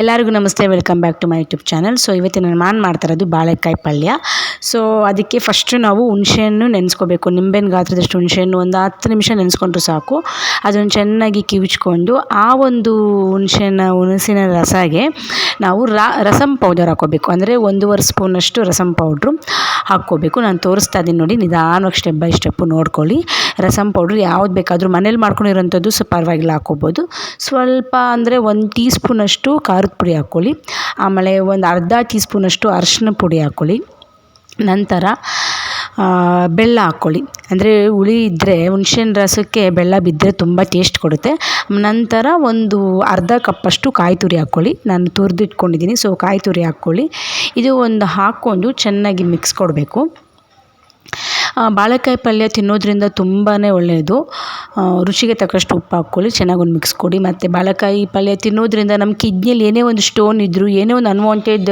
ಎಲ್ಲರಿಗೂ ನಮಸ್ತೆ welcome back to my YouTube channel so ಇವತ್ತಿನ ನಾನು ಮಾಡ್ತಾ ಇರೋದು ಬಾಳೆಕಾಯಿ ಪಲ್ಯ. ಸೊ ಅದಕ್ಕೆ ಫಸ್ಟು ನಾವು ಹುಣಸೆಹಣ್ಣು ನೆನೆಸ್ಕೋಬೇಕು. ನಿಂಬೆನ ಗಾತ್ರದಷ್ಟು ಹುಣಸೆಹಣ್ಣು ಒಂದು ಹತ್ತು ನಿಮಿಷ ನೆನೆಸ್ಕೊಂಡ್ರು ಸಾಕು. ಅದನ್ನು ಚೆನ್ನಾಗಿ ಕಿವಿಚ್ಕೊಂಡು ಆ ಒಂದು ಹುಣಸೆಹಣ್ಣು, ಹುಣಸಿನ ರಸಗೆ ನಾವು ರಾ ರಸಮ್ ಪೌಡರ್ ಹಾಕ್ಕೋಬೇಕು. ಅಂದರೆ ಒಂದೂವರೆ ಸ್ಪೂನಷ್ಟು ರಸಮ್ ಪೌಡ್ರು ಹಾಕ್ಕೋಬೇಕು. ನಾನು ತೋರಿಸ್ತಾ ಇದ್ದೀನಿ ನೋಡಿ, ನಿಧಾನವಾಗಿ ಸ್ಟೆಪ್ ಬೈ ಸ್ಟೆಪ್ಪು ನೋಡ್ಕೊಳ್ಳಿ. ರಸಮ್ ಪೌಡ್ರ್ ಯಾವ್ದು ಬೇಕಾದರೂ ಮನೇಲಿ ಮಾಡ್ಕೊಂಡಿರೋಂಥದ್ದು ಸೊ ಪರವಾಗಿಲ್ಲ, ಹಾಕ್ಕೋಬೋದು. ಸ್ವಲ್ಪ ಅಂದರೆ ಒಂದು ಟೀ ಸ್ಪೂನಷ್ಟು ಖಾರದ ಪುಡಿ ಹಾಕ್ಕೊಳ್ಳಿ. ಆಮೇಲೆ ಒಂದು ಅರ್ಧ ಟೀ ಸ್ಪೂನಷ್ಟು ಅರಶಿನ ಪುಡಿ ಹಾಕ್ಕೊಳ್ಳಿ. ನಂತರ ಬೆಲ್ಲ ಹಾಕ್ಕೊಳ್ಳಿ. ಅಂದರೆ ಹುಳಿ ಇದ್ದರೆ ಹುಣ್ಸೇನ ರಸಕ್ಕೆ ಬೆಲ್ಲ ಬಿದ್ದರೆ ತುಂಬ ಟೇಸ್ಟ್ ಕೊಡುತ್ತೆ. ನಂತರ ಒಂದು ಅರ್ಧ ಕಪ್ಪಷ್ಟು ಕಾಯಿ ತುರಿ ಹಾಕ್ಕೊಳ್ಳಿ. ನಾನು ತುರಿದಿಟ್ಕೊಂಡಿದ್ದೀನಿ, ಸೊ ಕಾಯಿ ತುರಿ ಹಾಕ್ಕೊಳ್ಳಿ. ಇದು ಒಂದು ಹಾಕ್ಕೊಂಡು ಚೆನ್ನಾಗಿ ಮಿಕ್ಸ್ ಕೊಡಬೇಕು. ಬಾಳೆಕಾಯಿ ಪಲ್ಯ ತಿನ್ನೋದ್ರಿಂದ ತುಂಬಾ ಒಳ್ಳೆಯದು ರುಚಿಗೆ ತಕ್ಕಷ್ಟು ಉಪ್ಪು ಹಾಕ್ಕೊಳ್ಳಿ ಚೆನ್ನಾಗಿ ಒಂದು ಮಿಕ್ಸ್ ಕೊಡಿ. ಮತ್ತು ಬಾಳೆಕಾಯಿ ಪಲ್ಯ ತಿನ್ನೋದ್ರಿಂದ ನಮ್ಮ ಕಿಡ್ನಿಯಲ್ಲಿ ಏನೇ ಒಂದು ಸ್ಟೋನ್ ಇದ್ದರೂ ಏನೇ ಒಂದು ಅನ್ವಾಂಟೆಡ್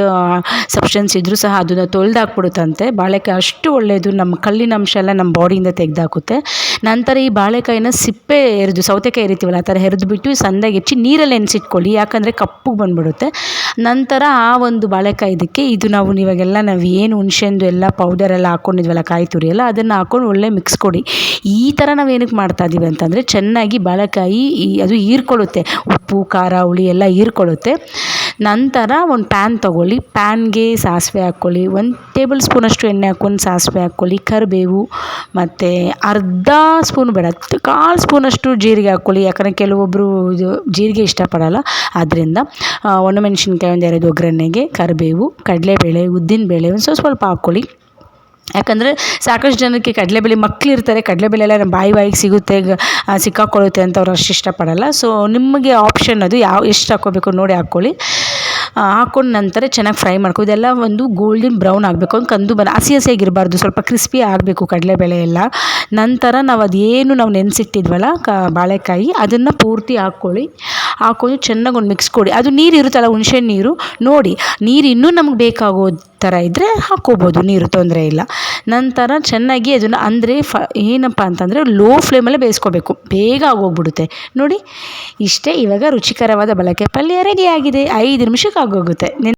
ಸಬ್ಸ್ಟೆನ್ಸ್ ಇದ್ದರೂ ಸಹ ಅದನ್ನು ತೊಳೆದಾಕ್ಬಿಡುತ್ತಂತೆ. ಬಾಳೆಕಾಯಿ ಅಷ್ಟು ಒಳ್ಳೆಯದು ನಮ್ಮ ಕಲ್ಲಿನ ಅಂಶ ಎಲ್ಲ ನಮ್ಮ ಬಾಡಿಯಿಂದ ತೆಗೆದಾಕುತ್ತೆ. ನಂತರ ಈ ಬಾಳೆಕಾಯಿನ ಸಿಪ್ಪೆ ಎರಿದು, ಸೌತೆಕಾಯಿ ಎರಿತೀವಲ್ಲ, ಆ ಥರ ಹೆರಿದ್ಬಿಟ್ಟು ಸಣ್ಣದಾಗಿ ಹೆಚ್ಚಿ ನೀರಲ್ಲಿ ನೆನೆಸಿಟ್ಕೊಳ್ಳಿ. ಯಾಕಂದರೆ ಕಪ್ಪಗೆ ಬಂದ್ಬಿಡುತ್ತೆ. ನಂತರ ಆ ಒಂದು ಬಾಳೆಕಾಯಿ ಇದಕ್ಕೆ ಇದು ನಾವು ಇವಾಗೆಲ್ಲ ನಾವು ಏನು ಹುಣ್ಸೆಹಣ್ಣು ಎಲ್ಲ ಪೌಡರ್ ಎಲ್ಲ ಹಾಕ್ಕೊಂಡಿದ್ವಲ್ಲ ಕಾಯಿ ತುರಿ ಎಲ್ಲ, ಅದನ್ನು ಹಾಕ್ಕೊಂಡು ಒಳ್ಳೆ ಮಿಕ್ಸ್ ಕೊಡಿ. ಈ ಥರ ನಾವು ಏನಕ್ಕೆ ಮಾಡ್ತಾ ಇದ್ದೀವಿ ಅಂತಂದರೆ, ಚೆನ್ನಾಗಿ ಬಾಳೆಕಾಯಿ ಈ ಅದು ಹೀರ್ಕೊಳ್ಳುತ್ತೆ. ಉಪ್ಪು, ಖಾರ, ಹುಳಿ ಎಲ್ಲ ಹೀರ್ಕೊಳ್ಳುತ್ತೆ. ನಂತರ ಒಂದು ಪ್ಯಾನ್ ತೊಗೊಳ್ಳಿ. ಪ್ಯಾನ್ಗೆ ಸಾಸಿವೆ ಹಾಕ್ಕೊಳ್ಳಿ. ಒಂದು ಟೇಬಲ್ ಸ್ಪೂನಷ್ಟು ಎಣ್ಣೆ ಹಾಕ್ಕೊಂಡು ಸಾಸಿವೆ ಹಾಕ್ಕೊಳ್ಳಿ. ಕರಿಬೇವು ಮತ್ತು ಅರ್ಧ ಸ್ಪೂನ್ ಬೇಡ ಕಾಲು ಸ್ಪೂನಷ್ಟು ಜೀರಿಗೆ ಹಾಕ್ಕೊಳ್ಳಿ. ಯಾಕಂದರೆ ಕೆಲವೊಬ್ಬರು ಇದು ಜೀರಿಗೆ ಇಷ್ಟಪಡಲ್ಲ. ಆದ್ದರಿಂದ ಒಣಮೆಣ್ಸಿನ್ಕಾಯಿ ಒಂದು ಎರಡು ಒಗ್ಗರಣೆಗೆ ಕರಿಬೇವು, ಕಡಲೆಬೇಳೆ, ಉದ್ದಿನಬೇಳೆ ಒಂದು ಸ್ವಲ್ಪ ಸ್ವಲ್ಪ ಹಾಕ್ಕೊಳ್ಳಿ. ಯಾಕಂದರೆ ಸಾಕಷ್ಟು ಜನಕ್ಕೆ ಕಡಲೆಬೇಳೆ ಮಕ್ಕಳಿರ್ತಾರೆ ಕಡಲೆಬೇಳೆ ಎಲ್ಲ ನಮ್ಮ ಬಾಯಿ ಬಾಯಿಗೆ ಸಿಗುತ್ತೆ ಸಿಕ್ಕಾಕೊಳ್ಳುತ್ತೆ ಅಂತ ಅವ್ರು ಅಷ್ಟು ಇಷ್ಟಪಡಲ್ಲ. ಸೊ ನಿಮಗೆ ಆಪ್ಷನ್ ಅದು ಯಾವ, ಎಷ್ಟು ಹಾಕ್ಕೋಬೇಕು ನೋಡಿ ಹಾಕ್ಕೊಳ್ಳಿ. ಹಾಕ್ಕೊಂಡು ನಂತರ ಚೆನ್ನಾಗಿ ಫ್ರೈ ಮಾಡ್ಕೊ, ಇದೆಲ್ಲ ಒಂದು ಗೋಲ್ಡನ್ ಬ್ರೌನ್ ಆಗಬೇಕು. ಒಂದು ಕಂದು ಬರ ಹಸಿ ಹಸಿಯಾಗಿರಬಾರ್ದು, ಸ್ವಲ್ಪ ಕ್ರಿಸ್ಪಿ ಆಗಬೇಕು ಕಡಲೆಬೇಳೆ ಎಲ್ಲ. ನಂತರ ನಾವು ಅದೇನು ನಾವು ನೆನೆಸಿಟ್ಟಿದ್ವಲ್ಲ, ಕ, ಬಾಳೆಕಾಯಿ, ಅದನ್ನು ಪೂರ್ತಿ ಹಾಕ್ಕೊಳ್ಳಿ. ಹಾಕ್ಕೊಂಡು ಚೆನ್ನಾಗಿ ಒಂದು ಮಿಕ್ಸ್ ಕೊಡಿ. ಅದು ನೀರು ಇರುತ್ತಲ್ಲ, ಹುಣಸೆ ನೀರು? ನೋಡಿ, ನೀರು ಇನ್ನೂ ನಮ್ಗೆ ಬೇಕಾಗೋ ಥರ ಇದ್ದರೆ ಹಾಕ್ಕೋಬೋದು ನೀರು ತೊಂದರೆ ಇಲ್ಲ. ನಂತರ ಚೆನ್ನಾಗಿ ಅದನ್ನು ಅಂದರೆ ಫ, ಏನಪ್ಪ ಅಂತಂದರೆ ಲೋ ಫ್ಲೇಮಲ್ಲೇ ಬೇಯಿಸ್ಕೋಬೇಕು. ಬೇಗ ಆಗೋಗ್ಬಿಡುತ್ತೆ. ನೋಡಿ, ಇಷ್ಟೇ ಇವಾಗ ರುಚಿಕರವಾದ ಬಳಕೆ ಪಲ್ಯ ರೆಡಿಯಾಗಿದೆ ಐದು ನಿಮಿಷಕ್ಕೆ ಆಗೋಗುತ್ತೆ.